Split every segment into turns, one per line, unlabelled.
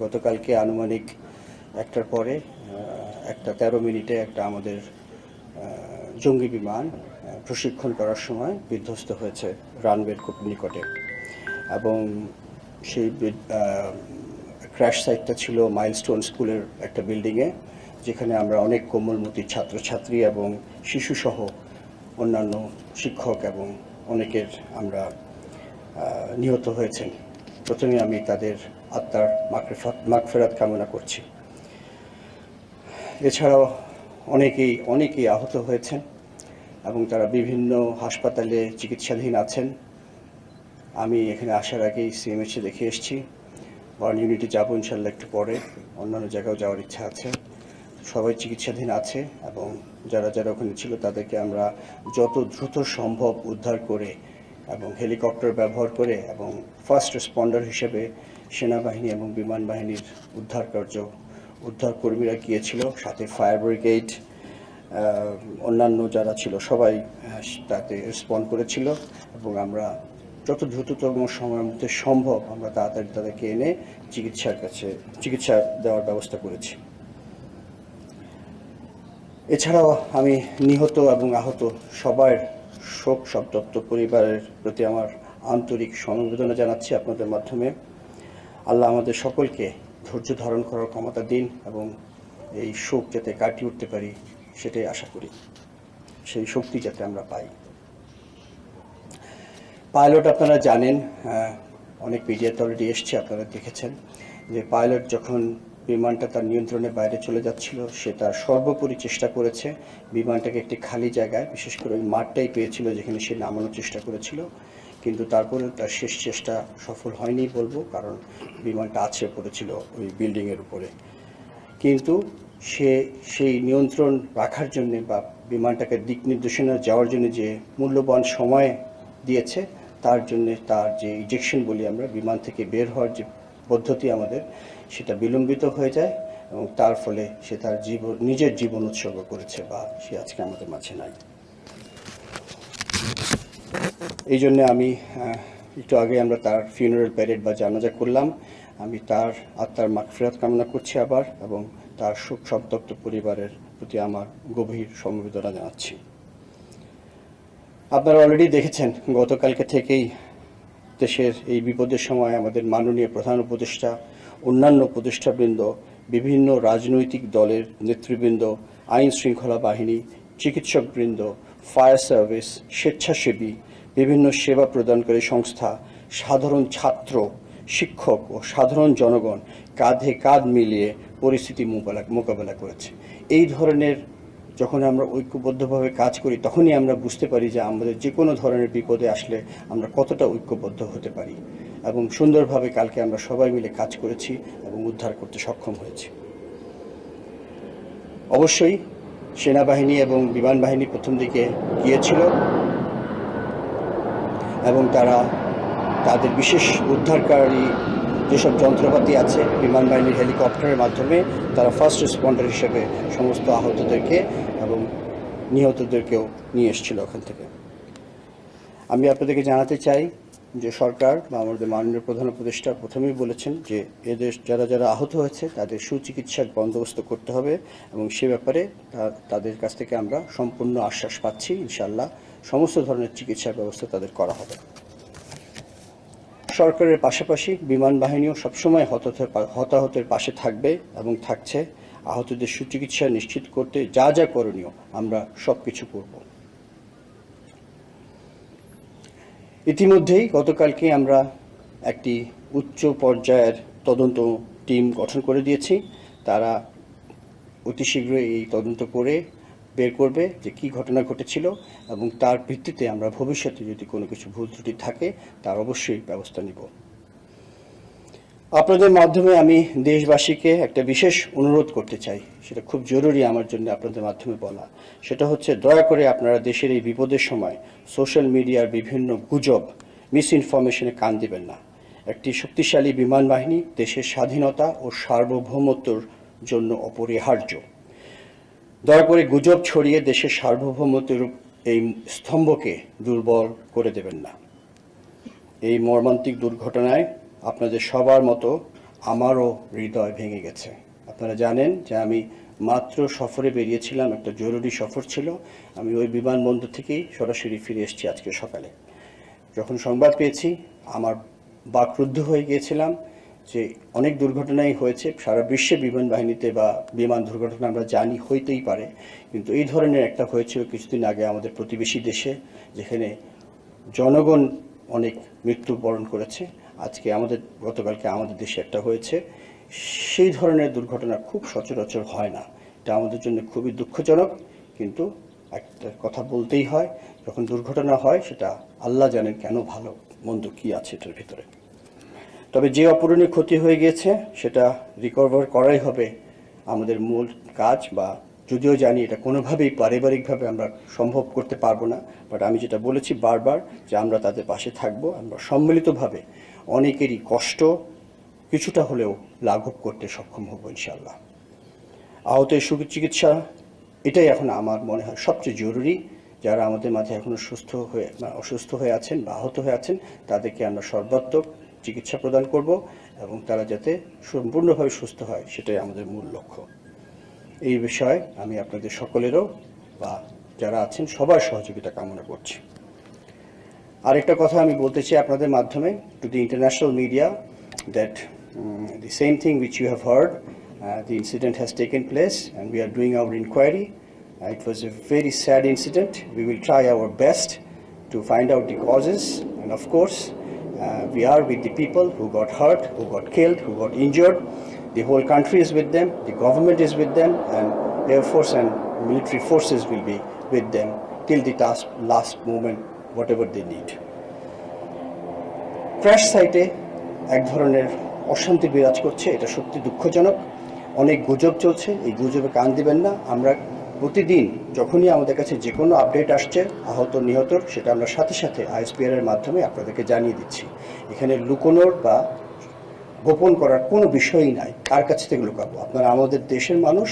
গতকালকে আনুমানিক একটার পরে একটা তেরো মিনিটে একটা আমাদের জঙ্গি বিমান প্রশিক্ষণ করার সময় বিধ্বস্ত হয়েছে রানওয়ের খুব নিকটে। এবং সেই ক্র্যাশ সাইটটা ছিল মাইলস্টোন স্কুলের একটা বিল্ডিংয়ে যেখানে আমরা অনেক কোমলমতি ছাত্রছাত্রী এবং শিশুসহ অন্যান্য শিক্ষক এবং অনেকের আমরা নিহত হয়েছেন। প্রথমে আমি তাদের আত্মার মাগফিরাত মাগফেরাত কামনা করছি। এছাড়াও অনেকেই অনেকেই আহত হয়েছেন এবং তারা বিভিন্ন হাসপাতালে চিকিৎসাধীন আছেন। আমি এখানে আসার আগেই সিএমএসে দেখে এসেছি। বার্ন ইউনিটে যাব ইনশাল্লাহ একটু পরে। অন্যান্য জায়গাও যাওয়ার ইচ্ছা আছে। সবাই চিকিৎসাধীন আছে এবং যারা যারা ওখানে ছিল তাদেরকে আমরা যত দ্রুত সম্ভব উদ্ধার করে এবং হেলিকপ্টার ব্যবহার করে এবং ফার্স্ট রেসপন্ডার হিসেবে সেনাবাহিনী এবং বিমান বাহিনীর উদ্ধার কার্য, উদ্ধার কর্মীরা গিয়েছিল, সাথে ফায়ার ব্রিগেড অন্যান্য যারা ছিল সবাই তাতে রেসপন্ড করেছিল এবং আমরা যত দ্রুততম সময়ের মধ্যে সম্ভব আমরা তাড়াতাড়ি তাদেরকে এনে চিকিৎসার কাছে, চিকিৎসা দেওয়ার ব্যবস্থা করেছি। এছাড়াও আমি নিহত এবং আহত সবার শোক সন্তপ্ত পরিবারের প্রতি আমার আন্তরিক সমবেদনা জানাচ্ছি আপনাদের মাধ্যমে। আল্লাহ আমাদের সকলকে ধৈর্য ধারণ করার ক্ষমতা দিন এবং এই শোক যাতে কাটিয়ে উঠতে পারি সেটাই আশা করি। সেই শক্তি যাতে আমরা পাই। পাইলট আপনারা জানেন অনেক মিডিয়াতে অলরেডি এসছে, আপনারা দেখেছেন যে পাইলট যখন বিমানটা তার নিয়ন্ত্রণের বাইরে চলে যাচ্ছিল। সে তার সর্বোপরি চেষ্টা করেছে। বিমানটাকে একটি খালি জায়গায়, বিশেষ করে ওই মাঠটাই পেয়েছিল যেখানে সে নামানোর চেষ্টা করেছিল। কিন্তু তারপরে তার শেষ চেষ্টা সফল হয়নি বলব, কারণ বিমানটা আছে পড়েছিল ওই বিল্ডিংয়ের উপরে। কিন্তু সে সেই নিয়ন্ত্রণ রাখার জন্য বা বিমানটাকে দিক নির্দেশনা যাওয়ার জন্য যে মূল্যবান সময় দিয়েছে, তার জন্য তার যে ইজেকশন বলি আমরা, বিমান থেকে বের হওয়ার যে পদ্ধতি আমাদের সেটা বিলম্বিত হয়ে যায় এবং তার ফলে সে তার জীবন, নিজের জীবন উৎসর্গ করেছে বা সে আজকে আমাদের মাঝে নাই। এই জন্য আমি একটু আগে আমরা তার ফিউনারাল প্যারেড বা জানাজা করলাম। আমি তার আত্মার মাগফিরাত কামনা করছি আবার এবং তার শোক সন্তপ্ত পরিবারের প্রতি আমার গভীর সমবেদনা জানাচ্ছি। আপনারা অলরেডি দেখেছেন, গতকালকে থেকেই দেশের এই বিপদের সময় আমাদের মাননীয় প্রধান উপদেষ্টা অন্যান্য প্রতিষ্ঠাবৃন্দ, বিভিন্ন রাজনৈতিক দলের নেতৃবৃন্দ, আইন শৃঙ্খলা বাহিনী, চিকিৎসকবৃন্দ, ফায়ার সার্ভিস, স্বেচ্ছাসেবী, বিভিন্ন সেবা প্রদানকারী সংস্থা, সাধারণ ছাত্র, শিক্ষক ও সাধারণ জনগণ কাঁধে কাঁধ মিলিয়ে পরিস্থিতি মোকাবেলা মোকাবেলা করেছে। এই ধরনের যখন আমরা ঐক্যবদ্ধভাবে কাজ করি, তখনই আমরা বুঝতে পারি যে আমাদের যে কোনো ধরনের বিপদে আসলে আমরা কতটা ঐক্যবদ্ধ হতে পারি। এবং সুন্দরভাবে কালকে আমরা সবাই মিলে কাজ করেছি এবং উদ্ধার করতে সক্ষম হয়েছি। অবশ্যই সেনাবাহিনী এবং বিমান বাহিনী প্রথম দিকে গিয়েছিল এবং তারা তাদের বিশেষ উদ্ধারকারী যেসব যন্ত্রপাতি আছে বিমান বাহিনীর হেলিকপ্টারের মাধ্যমে, তারা ফার্স্ট রেসপন্ডার হিসেবে সমস্ত আহতদেরকে এবং নিহতদেরকেও নিয়ে এসেছিল ওখান থেকে। আমি আপনাদেরকে জানাতে চাই যে সরকার বা আমাদের মাননীয় প্রধান উপদেষ্টা প্রথমেই বলেছেন যে এদের যারা যারা আহত হয়েছে, তাদের সুচিকিৎসার বন্দোবস্ত করতে হবে এবং সে ব্যাপারে তাদের কাছ থেকে আমরা সম্পূর্ণ আশ্বাস পাচ্ছি। ইনশাল্লাহ সমস্ত ধরনের চিকিৎসার ব্যবস্থা তাদের করা হবে। সরকারের পাশাপাশি বিমান বাহিনীও সবসময় হতাহতের পাশে থাকবে এবং থাকছে। আহতদের সুচিকিৎসা নিশ্চিত করতে যা যা করণীয় আমরা সব কিছু করব। ইতিমধ্যেই গতকালকে আমরা একটি উচ্চ পর্যায়ের তদন্ত টিম গঠন করে দিয়েছি। তারা অতি শীঘ্রই এই তদন্ত করে বের করবে যে কি ঘটনা ঘটেছিল এবং তার ভিত্তিতে আমরা ভবিষ্যতে যদি কোনো কিছু ভুল ত্রুটি থাকে, তার অবশ্যই ব্যবস্থা নিব। আপনাদের মাধ্যমে আমি দেশবাসীকে একটা বিশেষ অনুরোধ করতে চাই। সেটা খুব জরুরি আমার জন্য আপনাদের মাধ্যমে বলা। সেটা হচ্ছে দয়া করে আপনারা দেশের এই বিপদের সময় সোশ্যাল মিডিয়ার বিভিন্ন গুজব মিস ইনফরমেশনে কান দিবেন না। একটি শক্তিশালী বিমান বাহিনী দেশের স্বাধীনতা ও সার্বভৌমত্বর জন্য অপরিহার্য। দয়া করে গুজব ছড়িয়ে দেশের সার্বভৌমত্বের এই স্তম্ভকে দুর্বল করে দেবেন না। এই মর্মান্তিক দুর্ঘটনায় আপনাদের সবার মতো আমারও হৃদয় ভেঙে গেছে। আপনারা জানেন যে আমি মাত্র সফরে বেরিয়েছিলাম, একটা জরুরি সফর ছিল। আমি ওই বিমানবন্দর থেকেই সরাসরি ফিরে এসেছি আজকে সকালে। যখন সংবাদ পেয়েছি, আমার বাকরুদ্ধ হয়ে গিয়েছিলাম যে অনেক দুর্ঘটনাই হয়েছে। সারা বিশ্বে বিমান বাহিনীতে বা বিমান দুর্ঘটনা আমরা জানি হইতেই পারে। কিন্তু এই ধরনের একটা হয়েছিল কিছুদিন আগে আমাদের প্রতিবেশী দেশে, যেখানে জনগণ অনেক মৃত্যুবরণ করেছে। আজকে আমাদের, গতকালকে আমাদের দেশে একটা হয়েছে। সেই ধরনের দুর্ঘটনা খুব সচরাচর হয় না। এটা আমাদের জন্য খুবই দুঃখজনক, কিন্তু একটা কথা বলতেই হয়, যখন দুর্ঘটনা হয় সেটা আল্লাহ জানেন কেন ভালো, মন্দ কি আছে এটার ভিতরে। তবে যে অপূরণীয় ক্ষতি হয়ে গিয়েছে, সেটা রিকভার করাই হবে আমাদের মূল কাজ বা যদিও জানি এটা কোনোভাবেই পারিবারিকভাবে আমরা সম্ভব করতে পারব না বাট আমি যেটা বলেছি বারবার যে আমরা তাদের পাশে থাকব, আমরা সম্মিলিতভাবে অনেকেরই কষ্ট কিছুটা হলেও লাঘব করতে সক্ষম হব ইনশাল্লাহ আহতের সুচিকিৎসা এটাই এখন আমার মনে হয় সবচেয়ে জরুরি। যারা আমাদের মাঝে এখনও সুস্থ হয়ে অসুস্থ হয়ে আছেন বা আহত হয়ে আছেন, তাদেরকে আমরা সর্বাত্মক চিকিৎসা প্রদান করব এবং তারা যাতে সম্পূর্ণভাবে সুস্থ হয়, সেটাই আমাদের মূল লক্ষ্য। এই বিষয়ে আমি আপনাদের সকলেরও বা যারা আছেন সবার সহযোগিতা কামনা করছি। আরেকটা কথা আমি বলতে চাই আপনাদের মাধ্যমে to the international media that the same thing which you have heard, uh, the incident has taken place and we are doing our inquiry. Uh, it was a very sad incident. We will try our best to find out the causes and of course uh, we are with the people who got hurt, who got killed, who got injured. The whole country is with them, the government is with them and Air Force and military forces will be with them till the last, last moment, whatever they need. Crash সাইটে এক ধরনের অশান্তি বিরাজ করছে, এটা সত্যি দুঃখজনক। অনেক গুজব চলছে, এই গুজবে কান দিবেন না। আমরা প্রতিদিন যখনই আমাদের কাছে যে কোনো আপডেট আসছে, আহত নিহতর সেটা আমরা সাথে সাথে আইএসপিআর এর মাধ্যমে আপনাদেরকে জানিয়ে দিচ্ছি। এখানে লুকোনোর বা গোপন করার কোনো বিষয়ই নাই। কার কাছ থেকে লুকাবো? আপনারা আমাদের দেশের মানুষ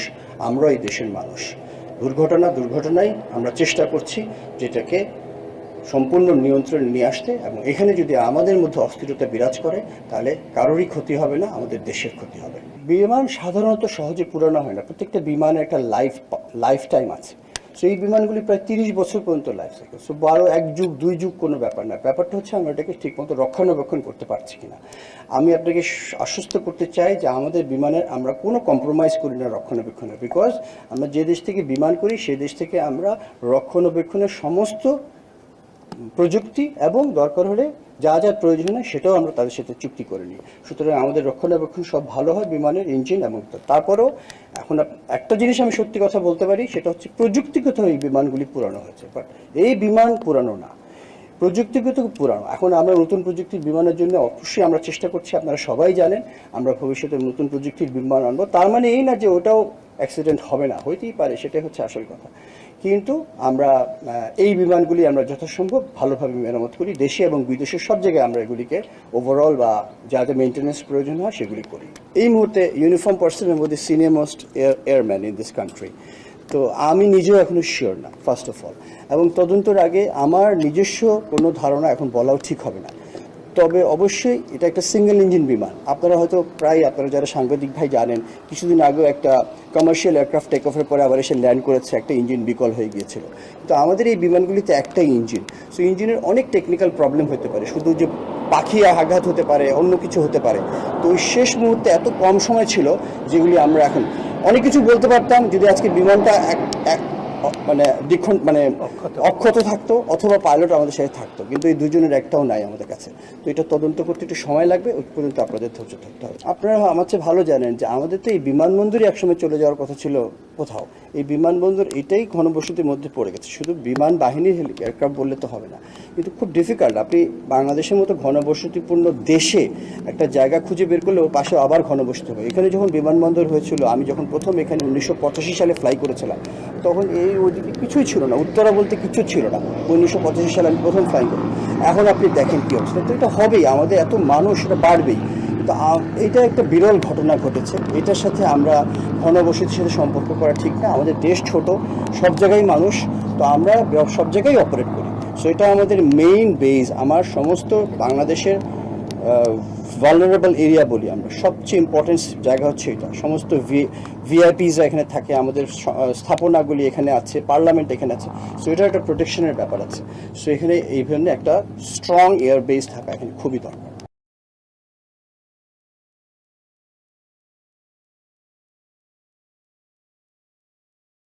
আমরা এই দেশের মানুষ। দুর্ঘটনা দুর্ঘটনায় আমরা চেষ্টা করছি, যেটাকে সম্পূর্ণ নিয়ন্ত্রণ নিয়ে আসতে এবং এখানে যদি আমাদের মধ্যে অস্থিরতা বিরাজ করে, তাহলে কারোরই ক্ষতি হবে না, আমাদের দেশের ক্ষতি হবে। বিমান সাধারণত সহজে পুরানো হয় না। প্রত্যেকটা বিমানের একটা লাইফ লাইফ টাইম আছে। সো এই বিমানগুলি প্রায় তিরিশ বছর পর্যন্ত লাইফ থাকে সো বারো, এক যুগ, দুই যুগ কোনো ব্যাপার না। ব্যাপারটা হচ্ছে আমরা এটাকে ঠিকমতো রক্ষণাবেক্ষণ করতে পারছি কিনা। আমি আপনাকে আশ্বস্ত করতে চাই যে আমাদের বিমানের আমরা কোনো কম্প্রোমাইজ করি না রক্ষণাবেক্ষণে। বিকজ আমরা যে দেশ থেকে বিমান করি সেই দেশ থেকে আমরা রক্ষণাবেক্ষণের সমস্ত প্রযুক্তি এবং দরকার হলে যা যা প্রয়োজন হয় সেটাও আমরা তাদের সাথে চুক্তি করে নিই। সুতরাং আমাদের রক্ষণাবেক্ষণ সব ভালো হয় বিমানের ইঞ্জিন এবং তারপরেও এখন একটা জিনিস আমি সত্যি কথা বলতে পারি, সেটা হচ্ছে প্রযুক্তিগত এই বিমানগুলি পুরানো হয়েছে। বাট এই বিমান পুরানো না। প্রযুক্তিগত পুরানো। এখন আমরা নতুন প্রযুক্তির বিমানের জন্য অবশ্যই আমরা চেষ্টা করছি, আপনারা সবাই জানেন, আমরা ভবিষ্যতে নতুন প্রযুক্তির বিমান আনব। তার মানে এই না যে ওটাও অ্যাক্সিডেন্ট হবে না, হইতেই পারে, সেটাই হচ্ছে আসল কথা। কিন্তু আমরা এই বিমানগুলি আমরা যথাসম্ভব ভালোভাবে মেরামত করি। দেশে এবং বিদেশের সব জায়গায় আমরা এগুলিকে ওভারঅল বা যাতে মেনটেন্যান্স প্রয়োজন হয় সেগুলি করি। এই মুহূর্তে ইউনিফর্ম পার্সনের মধ্যে senior most air airman in this country তো আমি নিজেও এখনও শিওর না ফার্স্ট অফ অল এবং তদন্তর আগে আমার নিজস্ব কোনো ধারণা এখন বলাও ঠিক হবে না। তবে অবশ্যই এটা একটা সিঙ্গেল ইঞ্জিন বিমান। আপনারা হয়তো প্রায় আপনারা যারা সাংবাদিক ভাই জানেন, কিছুদিন আগেও একটা কমার্শিয়াল এয়ারক্রাফট টেক অফের পরে আবার এসে ল্যান্ড করেছে, একটা ইঞ্জিন বিকল হয়ে গিয়েছিল। কিন্তু আমাদের এই বিমানগুলিতে একটাই ইঞ্জিন সো ইঞ্জিনের অনেক টেকনিক্যাল প্রবলেম হতে পারে, শুধু যে পাখি আঘাত হতে পারে, অন্য কিছু হতে পারে। তো ওই শেষ মুহূর্তে এত কম সময় ছিল যেগুলি আমরা এখন অনেক কিছু বলতে পারতাম, যদি আজকে বিমানটা এক মানে দ্বিক্ষণ মানে অক্ষত। থাকতো অথবা পাইলট আমাদের সাথে থাকতো কিন্তু এই দুজনের একটাও নাই আমাদের কাছে। তো এটা তদন্ত করতে একটু সময় লাগবে ওই পর্যন্ত আপনাদের ধৈর্য থাকতে হবে। আপনারা আমার চেয়ে ভালো জানেন যে আমাদের তো এই বিমানবন্দরই একসময় চলে যাওয়ার কথা ছিল কোথাও। এই বিমানবন্দর এটাই ঘনবসতির মধ্যে পড়ে গেছে। শুধু বিমান বাহিনীর এয়ারক্রাফট বললে তো হবে না। কিন্তু খুব ডিফিকাল্ট আপনি বাংলাদেশের মতো ঘনবসতিপূর্ণ দেশে একটা জায়গা খুঁজে বের করলে ওর পাশে আবার ঘনবসতি হবে। এখানে যখন বিমানবন্দর হয়েছিল আমি যখন প্রথম এখানে উনিশশো পঁচাশি সালে ফ্লাই করেছিলাম তখন এই ওদিকে কিছুই ছিল না, উত্তরা বলতে কিছু ছিল না। উনিশশো পঁচাশি সালে আমি প্রথম ফ্লাই করি। এখন আপনি দেখেন কী অবস্থা। তো এটা হবেই, আমাদের এত মানুষ, এটা বাড়বেই। তো এটা একটা বিরল ঘটনা ঘটেছে। এটার সাথে আমরা ঘনবসতির সাথে সম্পর্ক করা ঠিক না। আমাদের দেশ ছোট, সব জায়গায় মানুষ, তো আমরা সব জায়গায় অপারেট করি। সো এটা আমাদের মেইন বেজ আমার সমস্ত বাংলাদেশের ভালনারেবল এরিয়া বলি আমরা। সবচেয়ে ইম্পর্টেন্ট জায়গা হচ্ছে এটা। সমস্ত ভিআইপিজরা এখানে থাকে, আমাদের স্থাপনাগুলি এখানে আছে পার্লামেন্ট এখানে আছে। সো এটা একটা প্রোটেকশনের ব্যাপার আছে। সো এখানে এই জন্য একটা স্ট্রং এয়ার বেস থাকা এখানে খুবই দরকার।